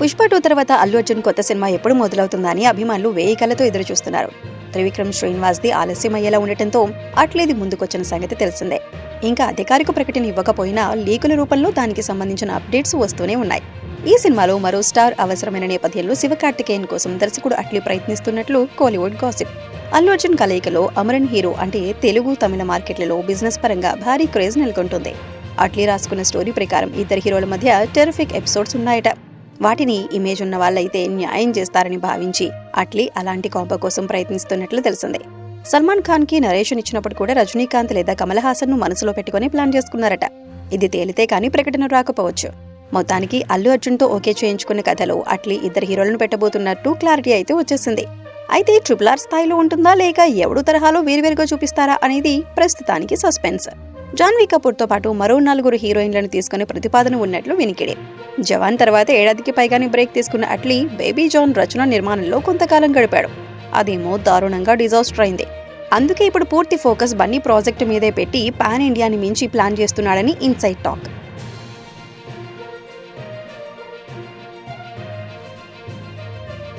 Pushpa two తర్వాత అల్లు అర్జున్ కొత్త cinema ఎప్పుడు మొదలవుతుందా అని అభిమానులు వేయి కళ్ళతో ఎదురు చూస్తున్నారు త్రివిక్రమ్ శ్రీనివాస్ది ఆలస్యమయ్యేలా ఆలస్యం అయ్యేలా ఉండటంతో అట్లేది ముందుకొచ్చిన సంగతి తెలిసిందే. ఇంకా అధికారిక ప్రకటన ఇవ్వకపోయినా లీకుల రూపంలో దానికి సంబంధించిన అప్డేట్స్ వస్తూనే ఉన్నాయి. ఈ సినిమాలో మరో స్టార్ అవసరమైన నేపథ్యంలో శివకార్తికేయన్ కోసం దర్శకుడు అట్లీ ప్రయత్నిస్తున్నట్లు కోలీవుడ్ గాసిప్. అల్లు అర్జున్ కలయికలో అమరన్ హీరో అంటే తెలుగు తమిళ మార్కెట్లలో బిజినెస్ పరంగా భారీ క్రేజ్ నెలకొంటుంది. అట్లీ రాసుకున్న స్టోరీ ప్రకారం ఇద్దరు హీరోల మధ్య టెరిఫిక్ ఎపిసోడ్స్ ఉన్నాయట. వాటిని ఇమేజ్ ఉన్న వాళ్ళైతే న్యాయం చేస్తారని భావించి అట్లీ అలాంటి కాంప కోసం ప్రయత్నిస్తున్నట్లు తెలిసిందే. సల్మాన్ ఖాన్కి నరేషన్ ఇచ్చినప్పుడు కూడా రజనీకాంత్ లేదా కమల్ హాసన్ను మనసులో పెట్టుకుని ప్లాన్ చేసుకున్నారట. ఇది తేలితే కానీ ప్రకటన రాకపోవచ్చు. మొత్తానికి అల్లు అర్జున్తో ఓకే చేయించుకున్న కథలో అట్లీ ఇద్దరు హీరోలను పెట్టబోతున్నట్టు క్లారిటీ అయితే వచ్చేసింది. అయితే ట్రిపుల్ ఆర్ స్థాయిలో ఉంటుందా లేక ఎవడు తరహాలో వేరువేరుగా చూపిస్తారా అనేది ప్రస్తుతానికి సస్పెన్స్. జాన్వీ కపూర్తో పాటు మరో నలుగురు హీరోయిన్లను తీసుకునే ప్రతిపాదన ఉన్నట్లు వినికిడే. జవాన్ తర్వాత ఏడాదికి పైగానే బ్రేక్ తీసుకున్న అట్లీ బేబీ జాన్ రచన నిర్మాణంలో కొంతకాలం గడిపాడు. అదేమో దారుణంగా డిజాస్టర్ అయింది. అందుకే ఇప్పుడు పూర్తి ఫోకస్ బన్నీ ప్రాజెక్టు మీదే పెట్టి పాన్ ఇండియాని మించి ప్లాన్ చేస్తున్నాడని ఇన్సైట్ టాక్.